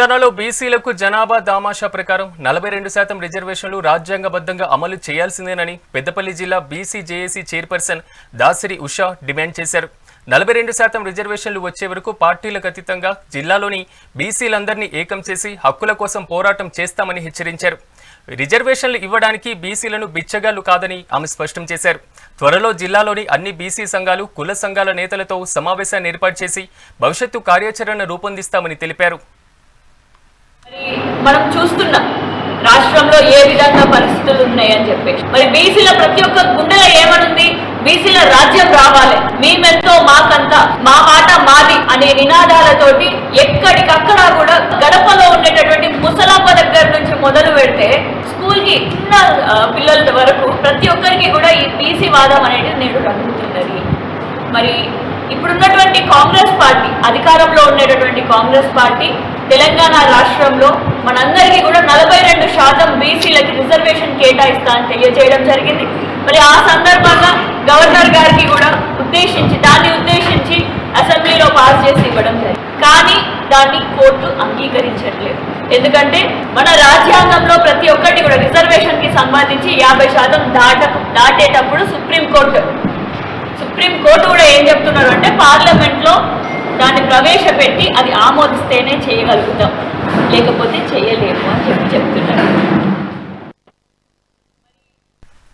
తెలంగాణలో బీసీలకు జనాభా దామాషా ప్రకారం నలభై రెండు శాతం రిజర్వేషన్లు రాజ్యాంగబద్ధంగా అమలు చేయాల్సిందేనని పెద్దపల్లి జిల్లా BC JAC chairperson Dasiri Usha demand చేశారు. నలభై రెండు శాతం రిజర్వేషన్లు వచ్చే వరకు పార్టీలకు అతీతంగా జిల్లాలోని బీసీలందరినీ ఏకం చేసి హక్కుల కోసం పోరాటం చేస్తామని హెచ్చరించారు. రిజర్వేషన్లు ఇవ్వడానికి బీసీలను బిచ్చగాళ్ళు కాదని ఆమె స్పష్టం చేశారు. త్వరలో జిల్లాలోని అన్ని బీసీ సంఘాలు కుల సంఘాల నేతలతో సమావేశాన్ని ఏర్పాటు చేసి భవిష్యత్తు కార్యాచరణ రూపొందిస్తామని తెలిపారు. మనం చూస్తున్నాం రాష్ట్రంలో ఏ విధంగా పరిస్థితులు ఉన్నాయని చెప్పేసి. మరి బీసీల ప్రతి ఒక్క గుండెలో ఏమనుంది? బీసీల రాజ్యం రావాలి. మేమెంతో మాకంతా మా మాట మాది అనే నినాదాలతోటి ఎక్కడికక్కడ కూడా గడపలో ఉండేటటువంటి ముసలమ్మ దగ్గర నుంచి మొదలు పెడితే స్కూల్కి చిన్న పిల్లల వరకు ప్రతి ఒక్కరికి కూడా ఈ బీసీ వాదం అనేది నేడు రంగుతున్నది. మరి ఇప్పుడున్నటువంటి కాంగ్రెస్ పార్టీ అధికారంలో ఉండేటటువంటి కాంగ్రెస్ పార్టీ తెలంగాణ రాష్ట్రంలో మనందరికీ కూడా నలభై రెండు శాతం బీసీలకి రిజర్వేషన్ కేటాయిస్తా అని తెలియజేయడం జరిగింది. మరి ఆ సందర్భంగా గవర్నర్ గారికి కూడా ఉద్దేశించి దాన్ని ఉద్దేశించి అసెంబ్లీలో పాస్ చేసి ఇవ్వడం జరిగింది. కానీ దాన్ని కోర్టు అంగీకరించట్లేదు. ఎందుకంటే మన రాజ్యాంగంలో ప్రతి ఒక్కటి కూడా రిజర్వేషన్కి సంబంధించి యాభై శాతం దాట దాటేటప్పుడు సుప్రీంకోర్టు సుప్రీం కోర్టు కూడా ఏం చెప్తున్నారు అంటే పార్లమెంట్లో దాన్ని ప్రవేశపెట్టి అది ఆమోదిస్తేనే చేయగలుగుతాం. లేకపోతే చేయలేము అని చెప్పి చెప్తున్నారు.